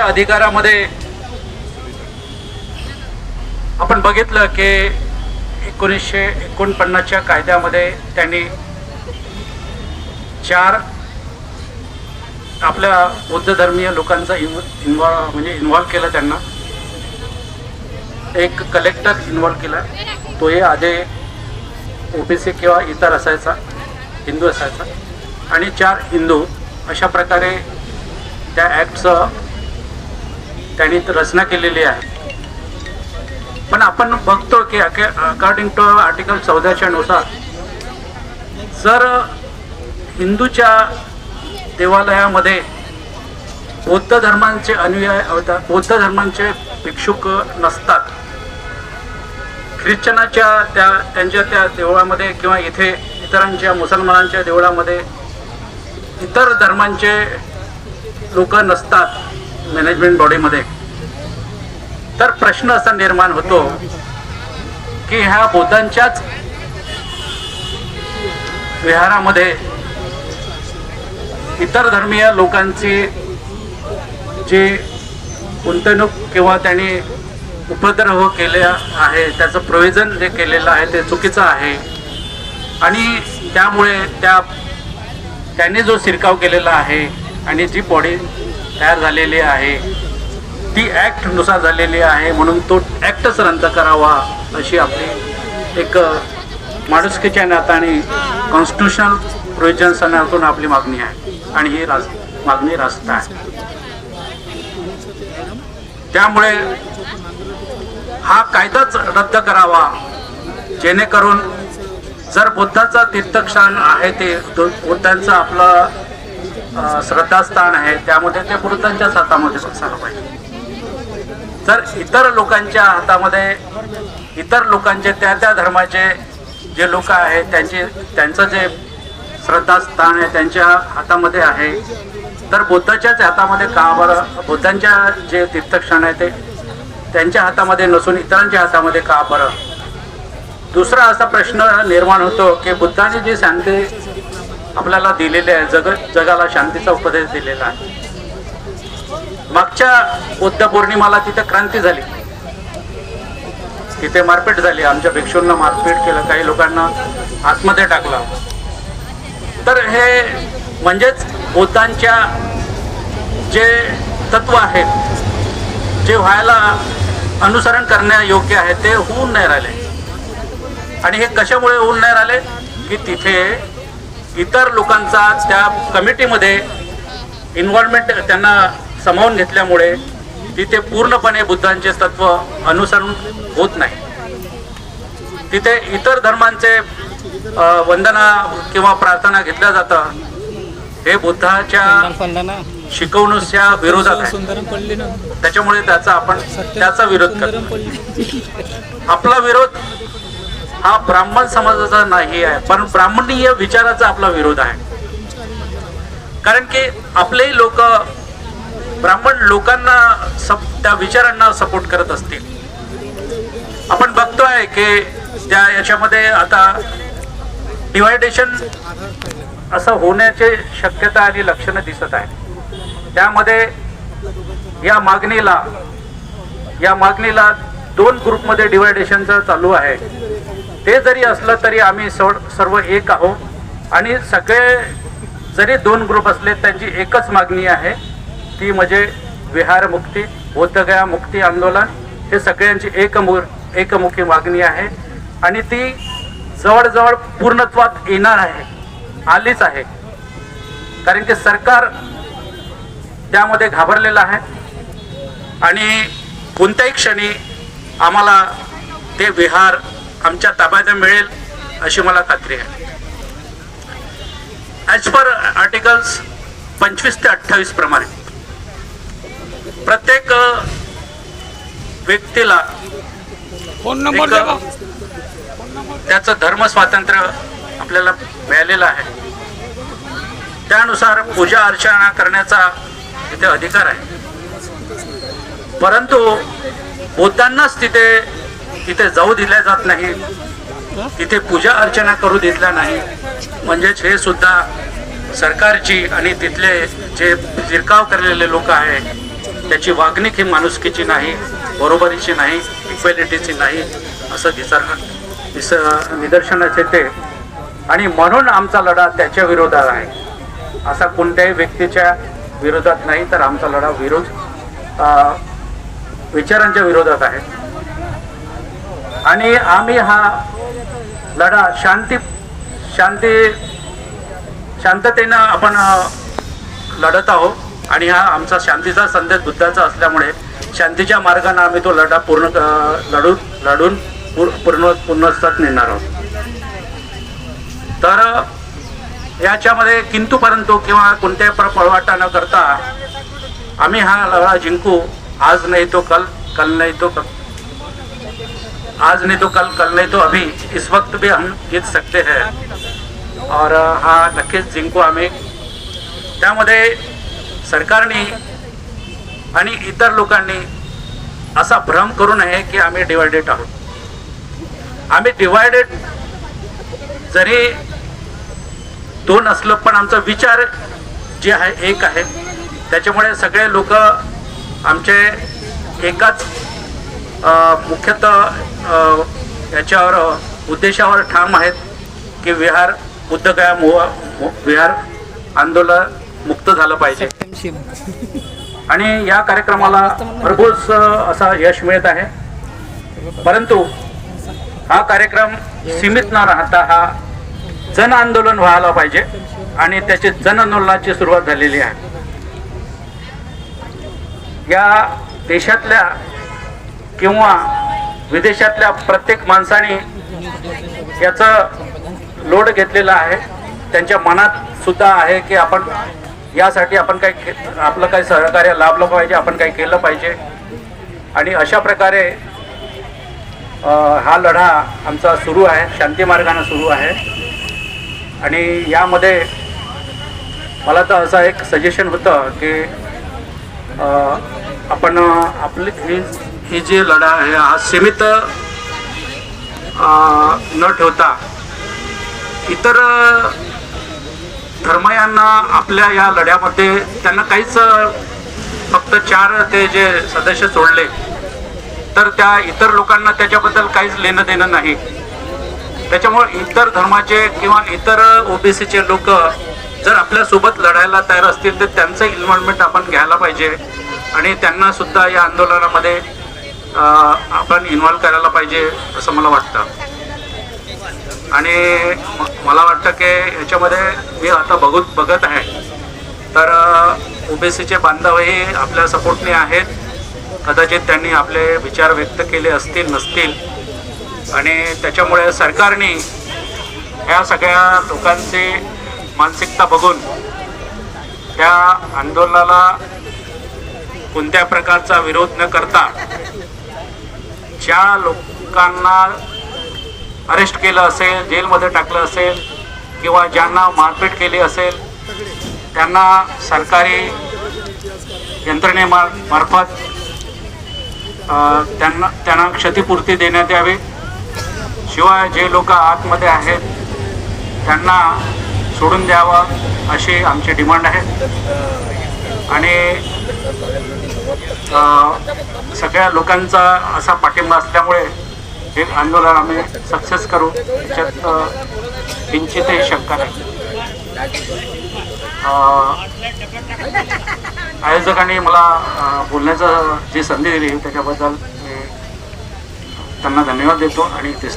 अधिकारामध्ये आपण बघितलं की एकोणीसशे एकोणपन्नासच्या कायद्यामध्ये त्यांनी चार आपल्या बौद्ध धर्मीय लोकांचा इन्व इन्व्हॉल्व म्हणजे इन्व्हॉल्व केलं त्यांना. एक कलेक्टर इन्व्हॉल्व केला. तोही आधी ओबीसी किंवा इतर असायचा हिंदू असायचा. आणि चार हिंदू अशा प्रकारे त्या ॲक्टचं त्यांनी रचना केलेली आहे. पण आपण बघतो की अकॉर्डिंग टू आर्टिकल चौदाच्या नुसार जर हिंदूच्या देवालयामध्ये बौद्ध धर्मांचे अनुयाय होतात बौद्ध धर्मांचे भिक्षुक नसतात ख्रिश्चनाच्या त्या त्यांच्या त्या देवळामध्ये किंवा इथे इतरांच्या मुसलमानांच्या देवळामध्ये इतर धर्मांचे लोक नसतात मॅनेजमेंट बॉडीमध्ये तर प्रश्न असा निर्माण होतो की ह्या बौद्धांच्याच विहारामध्ये इतर धर्मीय लोकांची जी गुंतवणूक किंवा त्यांनी उपद्रव केले आहे त्याचं प्रोव्हिजन जे केलेलं आहे ते चुकीचं आहे. आणि त्यामुळे त्या त्यांनी जो शिरकाव केलेला आहे आणि जी बॉडी तयार झालेली आहे. ती ॲक्टनुसार झालेली आहे. म्हणून तो ॲक्टच रद्द करावा अशी आपली एक माणुसकीच्या नात्याने कॉन्स्टिट्युशनल प्रोव्हिजन्सनातून आपली मागणी आहे. आणि ही राज मागणी रास्त आहे. त्यामुळे हा कायदाच रद्द करावा. जेणेकरून जर बुद्धाचा तीर्थक्षण आहे ते दो- बुद्धांचं आपलं श्रद्धास्थान आहे त्यामध्ये ते बुद्धांच्याच हातामध्ये असायला पाहिजे. जर इतर लोकांच्या हातामध्ये इतर लोकांचे त्या त्या धर्माचे जे लोक आहेत त्यांचे त्यांचं जे श्रद्धास्थान आहे त्यांच्या हातामध्ये आहे. तर बुद्धाच्याच हातामध्ये का बरं बुद्धांच्या जे तीर्थक्षण आहे ते त्यांच्या हातामध्ये नसून इतरांच्या हातामध्ये का बरं? दुसरा असा प्रश्न निर्माण होतो की बुद्धाने जी सांगते आपल्याला दिलेले आहे. जग जगाला शांतीचा उपदेश दिलेला आहे. मागच्या बुद्ध पौर्णिमाला तिथे क्रांती झाली. तिथे मारपीट झाली. आमच्या भिक्षूंना मारपीट केलं. काही लोकांना आतमध्ये टाकलं. तर हे म्हणजेच बुद्धांच्या जे तत्व आहेत जे व्हायला अनुसरण करण्यायोग्य आहे ते होऊन नाही राहिले. आणि हे कशामुळे होऊन नाही राहिले? की तिथे इतर लोकांचा त्या कमिटीमध्ये इन्व्हॉल्वमेंट त्यांना सामावून घेतल्यामुळे तिथे पूर्णपणे बुद्धांचे तत्व अनुसरण होत नाही. तिथे इतर धर्मांचे वंदना किंवा प्रार्थना घेतल्या जातं हे बुद्धाच्या शिकवणूच्या विरोधात आहे. त्याच्यामुळे त्याचा आपण त्याचा विरोध करतो. आपला विरोध हा ब्राह्मण समाजाचा नाही आहे पण ब्राह्मणीय विचाराचा आपला विरोध आहे. कारण की आपलेही लोक ब्राह्मण लोकांना सप त्या विचारांना सपोर्ट करत असतील. आपण बघतोय की त्या याच्यामध्ये आता डिवायडेशन असं होण्याची शक्यता आणि लक्षणं दिसत आहे त्यामध्ये या मागणीला या मागणीला दोन ग्रुपमध्ये डिवायडेशनचं चालू आहे. ते जरी असलं तरी आम्ही सो सर्व एक आहोत. आणि सगळे जरी दोन ग्रुप असले त्यांची एकच मागणी आहे. ती म्हणजे विहारमुक्ती बौद्धगया मुक्ती आंदोलन. हे सगळ्यांची एकमु एकमुखी मागणी आहे. आणि ती जवळजवळ पूर्णत्वात येणार आहे. आलीच आहे. कारण की सरकार त्यामध्ये घाबरलेलं आहे. आणि कोणत्याही क्षणी आम्हाला ते विहार आमच्या ताब्यात मिळेल अशी मला खात्री आहे. ॲज पर आर्टिकल्स पंचवीस ते अठ्ठावीस प्रमाणे प्रत्येक व्यक्तीला फोन नंबर. त्याचं धर्म स्वातंत्र्य आपल्याला मिळालेलं आहे. त्यानुसार पूजा अर्चना करण्याचा तिथे अधिकार आहे. परंतु बुद्धांनाच तिथे तिथे जाऊ दिल्या जात नाही. तिथे पूजा अर्चना करू दिल्या नाही. म्हणजेच हे सुद्धा सरकारची आणि तिथले जे शिरकाव करलेले लोक आहेत त्याची वागणूक ही माणुसकीची नाही बरोबरीची नाही इक्वेलिटीची नाही असं दिसर दिस निदर्शनास येते. आणि म्हणून आमचा लढा त्याच्या विरोधात आहे. असा कोणत्याही व्यक्तीच्या विरोधात नाही तर आमचा लढा विरोध विचारांच्या विरोधात आहे. आणि आम्ही हा लढा शांती शांती शांततेनं आपण लढत आहोत. आणि हा आमचा शांतीचा संदेश बुद्धाचा असल्यामुळे शांतीच्या मार्गाने आम्ही तो लढा पूर्ण लढून लढून पूर्ण पूर्णस्तात नेणार आहोत. तर याच्यामध्ये किंतू परंतु किंवा कोणत्याही प्र- पळवाटा न करता आम्ही हा लढा जिंकू. आज नाही तो कल कल नाही तो कल. आज नहीं तो कल कल नहीं तो अभी। इस वक्त भी हम जीत सकते हैं। और हा नक्कीच जिंकू आम्ही त्यामध्ये सरकारने आणि इतर लोकांनी असा भ्रम करू नये की आम्ही डिवायडेड आहोत. आम्ही डिवायडेड जरी दोन असलं पण आमचा विचार जे आहे एक आहे. त्याच्यामुळे सगळे लोक आमचे एकाच मुख्यतः याच्यावर उद्देशावर ठाम आहेत की विहार बुद्धगया विहार आंदोलन मुक्त झालं पाहिजे. आणि या कार्यक्रमाला भरघोस असा यश मिळत आहे. परंतु हा कार्यक्रम सीमित न राहता हा जन आंदोलन व्हायला पाहिजे आणि त्याची जन आंदोलनाची सुरुवात झालेली आहे. या देशातल्या किंवा विदेशातल्या प्रत्येक माणसाने याचं लोड घेतलेला आहे. त्यांच्या मनात सुद्धा आहे की आपण यासाठी आपण काही के- आपलं काही सहकार्य लाभलं पाहिजे आपण काही केलं पाहिजे. आणि अशा प्रकारे हा लढा आमचा सुरू आहे. शांतीमार्गानं सुरू आहे. आणि यामध्ये मला तर असं एक सजेशन होतं की आपण आपली ही ही जी लढा आहे हा सीमित न ठेवता इतर धर्मयांना आपल्या या लढ्यामध्ये त्यांना काहीच फक्त चार ते जे सदस्य सोडले तर त्या इतर लोकांना त्याच्याबद्दल काहीच लेणं देणं नाही. त्याच्यामुळे इतर धर्माचे किंवा इतर ओबीसीचे लोक जर आपल्यासोबत लढायला तयार असतील तर त्यांचं इन्व्हॉल्वमेंट आपण घ्यायला पाहिजे. आणि त्यांना सुद्धा या आंदोलनामध्ये आपण इन्व्हॉल्व करायला पाहिजे असं मला वाटतं. आणि मला वाटतं की याच्यामध्ये मी आता बघत बघत आहे. तर ओबीसीचे बांधवही आपल्या सपोर्टने आहेत. कदाचित त्यांनी आपले विचार व्यक्त केले असतील नसतील. आणि त्याच्यामुळे सरकारने ह्या सगळ्या लोकांची मानसिकता बघून त्या आंदोलनाला कोणत्या प्रकारचा विरोध न करता ज्या लोकांना अरेस्ट केलं असेल जेलमध्ये टाकलं असेल किंवा ज्यांना मारपीट केली असेल त्यांना सरकारी यंत्रणे मार्फत त्यांना त्यांना क्षतिपूर्ती देण्यात यावी. शिवाय जे लोक आतमध्ये आहेत त्यांना सोडून द्यावं अशी आमची डिमांड आहे. आणि सगळ्या लोकांचा असा पाठिंबा असल्यामुळे हे आंदोलन आम्ही सक्सेस करू. त्याच्यात किंचितही शंका नाही. आयोजकांनी मला बोलण्याचं जी संधी दिली त्याच्याबद्दल मी त्यांना धन्यवाद देतो आणि तेच